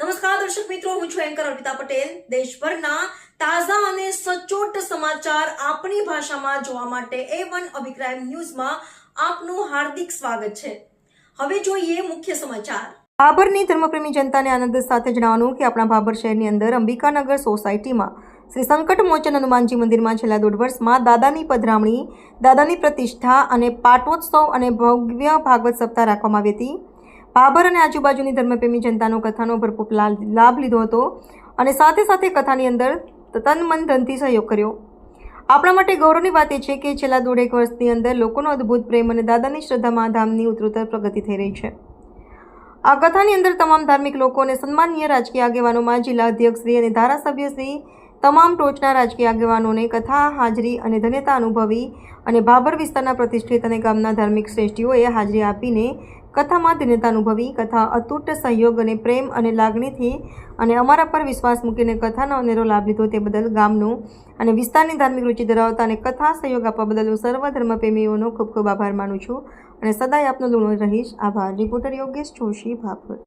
નમસ્કાર, દર્શક મિત્રો, હું છું એન્કર અર્પિતા પટેલ. દેશભરના તાજા અને સચોટ સમાચાર આપણી ભાષામાં જોવા માટે એ વન અભિપ્રાય ન્યૂઝમાં આપનું હાર્દિક સ્વાગત છે. હવે જોઈએ મુખ્ય સમાચાર. બાબરની ધર્મપ્રેમી જનતાને આનંદ સાથે જણાવવાનું કે આપણા બાબર શહેરની અંદર અંબિકાનગર સોસાયટીમાં શ્રી સંકટ મોચન હનુમાનજી મંદિરમાં છેલ્લા દોઢ વર્ષમાં દાદાની પધરામણી, દાદાની પ્રતિષ્ઠા અને પાટોત્સવ અને ભવ્ય ભાગવત સપ્તાહ રાખવામાં આવી હતી. બાબર અને આજુબાજુની ધર્મપ્રેમી જનતાનો કથાનો ભરપૂર લાભ લીધો હતો અને સાથે સાથે કથાની અંદર તન, મન, ધનથી સહયોગ કર્યો. આપણા માટે ગૌરવની વાત એ છે કે છેલ્લા દોઢેક વર્ષની અંદર લોકોનો અદ્ભુત પ્રેમ અને દાદાની શ્રદ્ધામાં ધામની ઉત્તરોત્તર પ્રગતિ થઈ રહી છે. આ કથાની અંદર તમામ ધાર્મિક લોકો અને સન્માનીય રાજકીય આગેવાનોમાં જિલ્લા અધ્યક્ષશ્રી અને ધારાસભ્યશ્રી તમામ ટોચના રાજકીય આગેવાનોને કથા, હાજરી અને ધન્યતા અનુભવી અને ભાભર વિસ્તારના પ્રતિષ્ઠિત અને ગામના ધાર્મિક શ્રેષ્ઠીઓએ હાજરી આપીને કથામાં ધન્યતા અનુભવી, કથા અતૂટ સહયોગ અને પ્રેમ અને લાગણીથી અને અમારા પર વિશ્વાસ મૂકીને કથાનો અનેરો લાભ લીધો તે બદલ ગામનું અને વિસ્તારની ધાર્મિક રુચિ ધરાવતા અને કથા સહયોગ આપવા બદલ હું સર્વ ધર્મપ્રેમીઓનો ખૂબ ખૂબ આભાર માનું છું અને સદાય આપનો ઋણ રહીશ. આભાર. રિપોર્ટર યોગેશ જોશી ભાભર